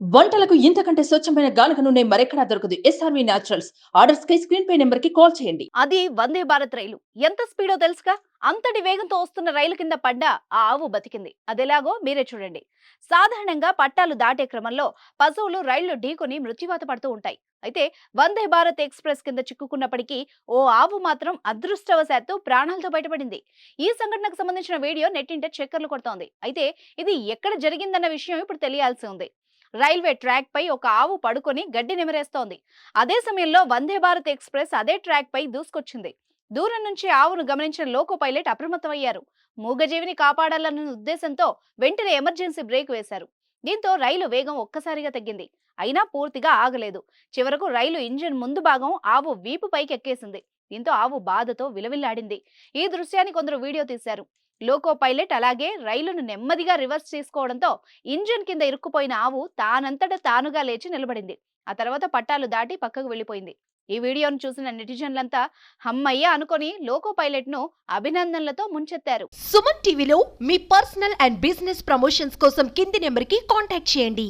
వంటలకు ఇంతకంటే స్వచ్ఛమైన గానుక నూనె మరెక్కడా దొరకదు. ఎస్ఆర్వి న్యాచురల్స్ ఆర్డర్స్ కై స్క్రీన్ పే నెంబర్కి కాల్ చేయండి. అది వందే భారత్ రైలు. ఎంత స్పీడో తెలుసుగా? అంతటి వేగంతో వస్తున్న రైలు కింద పడ్డ ఆ ఆవు బతికింది. అదెలాగో మీరే చూడండి. సాధారణంగా పట్టాలు దాటే క్రమంలో పశువులు రైళ్ళు ఢీకొని మృత్యువాత పడుతూ ఉంటాయి. అయితే వందే భారత్ ఎక్స్ప్రెస్ కింద చిక్కుకున్నప్పటికీ ఓ ఆవు మాత్రం అదృష్టవశాత్తు ప్రాణాలతో బయటపడింది. ఈ సంఘటనకు సంబంధించిన వీడియో నెట్టింట చక్కర్లు కొడుతోంది. అయితే ఇది ఎక్కడ జరిగిందన్న విషయం ఇప్పుడు తెలియాల్సి ఉంది. రైల్వే ట్రాక్ పై ఒక ఆవు పడుకొని గడ్డి నిమరేస్తోంది. అదే సమయంలో వందే భారత్ ఎక్స్ప్రెస్ అదే ట్రాక్ పై దూసుకొచ్చింది. దూరం నుంచి ఆవును గమనించిన లోకో పైలట్ అప్రమత్తమయ్యారు. మూగజీవిని కాపాడాలన్న ఉద్దేశంతో వెంటనే ఎమర్జెన్సీ బ్రేక్ వేశారు. దీంతో రైలు వేగం ఒక్కసారిగా తగ్గింది. అయినా పూర్తిగా ఆగలేదు. చివరకు రైలు ఇంజిన్ ముందు భాగం ఆవు వీపు పైకి ఎక్కేసింది దీంతో ఆవు బాధతో విలవిల్లాడింది. ఈ దృశ్యాన్ని కొందరు వీడియో తీశారు. లోకో పైలట్ అలాగే రైలును నెమ్మదిగా రివర్స్ చేసుకోవడంతో ఇంజిన్ కింద ఇరుక్కుపోయిన ఆవు తానంతట తానుగా లేచి నిలబడింది. ఆ తర్వాత పట్టాలు దాటి పక్కకు వెళ్ళిపోయింది. ఈ వీడియోను చూసిన నెటిజన్లంతా హమ్మయ్య అనుకొని లోకో పైలట్ను అభినందనలతో ముంచెత్తారు. సుమన్ టీవీలో మీ పర్సనల్ అండ్ బిజినెస్ ప్రమోషన్స్ కోసం కింది నెంబర్కి కాంటాక్ట్ చేయండి.